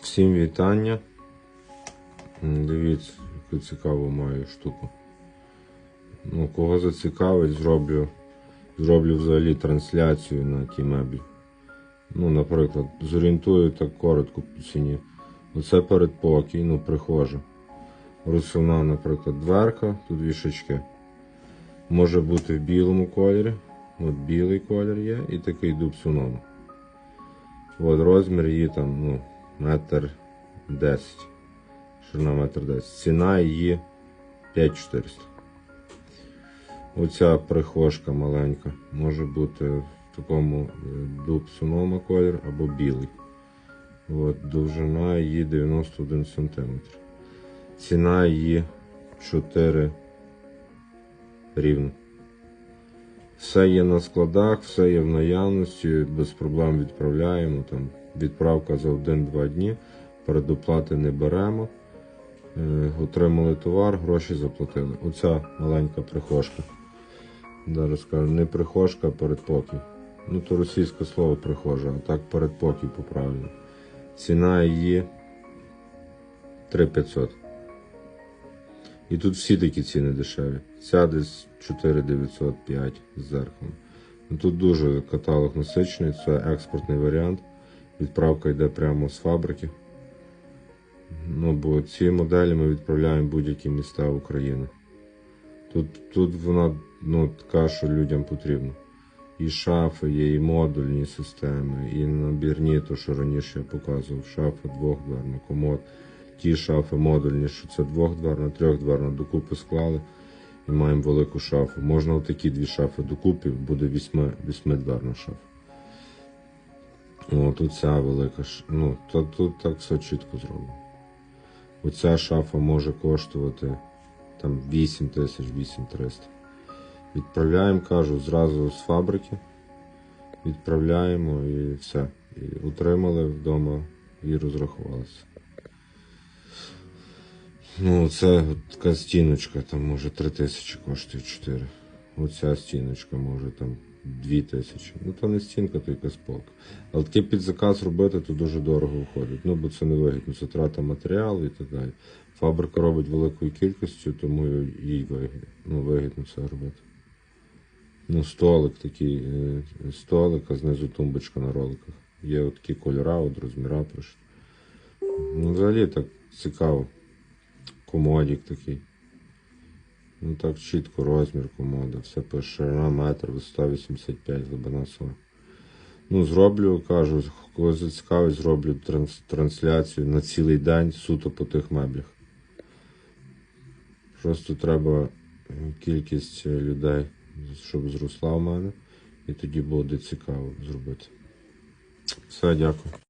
Всім вітання. Дивіться, яку цікаву маю штуку. Ну, кого зацікавить, зроблю, зроблю взагалі трансляцію на ті меблі. Ну, наприклад, зорієнтую так коротко по ціні. Оце передпокій, ну, прихожа. Розсувна, наприклад, дверка, тут вішачки. Може бути в білому кольорі. От білий колір є і такий дубсуном. От розмір її там, ну, метр десять. Ширина метр десять. Ціна її 5400. Оця прихожка маленька. Може бути в такому е, дубсунома колір або білий. От, довжина її 91 см. Ціна її 4 рівно. Все є на складах, все є в наявності, без проблем відправляємо. Там, відправка за 1-2 дні, передоплати не беремо. Е, отримали товар, гроші заплатили. Оця маленька прихожка. Зараз скажу, не прихожка, а передпокій. Ну, то російське слово прихожа, а так передпокій по-правильному. Ціна її 3500. І тут всі такі ціни дешеві. Ця десь 4905 з зеркалом. Ну, Тут дуже каталог насичений, це експортний варіант. Відправка йде прямо з фабрики. Ну, бо ці моделі ми відправляємо в будь-які міста України. Тут, тут вона ну, така, що людям потрібно. І шафи є, і модульні системи, і набірні, то що раніше я показував, шафа двохдверна, комод. Ті шафи модульні, що це двохдверна, трьохдверна, докупи склали і маємо велику шафу. Можна отакі дві шафи докупи, буде вісьми, вісьмидверна шафа. О, тут ця велика ш- Ну, то, тут так все чітко зроблено. Оця шафа може коштувати там 8 тисяч, 8300. Відправляємо, кажу, зразу з фабрики. Відправляємо і все. І утримали вдома і розрахувалися. Ну, це така стіночка, там може 3 тисячі коштує 4. Оця стіночка може там 2 тисячі. Ну то не стінка, то якась полка. Але таке під заказ робити, то дуже дорого виходить. Ну, бо це не вигідно, це трата матеріалу і так далі. Фабрика робить великою кількістю, тому їй вигідно, ну, вигідно це робити. Ну, столик такий, е, столик, а знизу тумбочка на роликах. Є такі кольора, от розміра пишуть. Ну, взагалі так цікаво. Комодік такий. Ну так чітко розмір комода. Все ширина метр, висота 85, глибина 40. Ну, зроблю, кажу, коли зацікавить, зроблю транс- трансляцію на цілий день суто по тих меблях. Просто треба кількість людей, щоб зросла в мене, і тоді буде цікаво зробити. Все, дякую.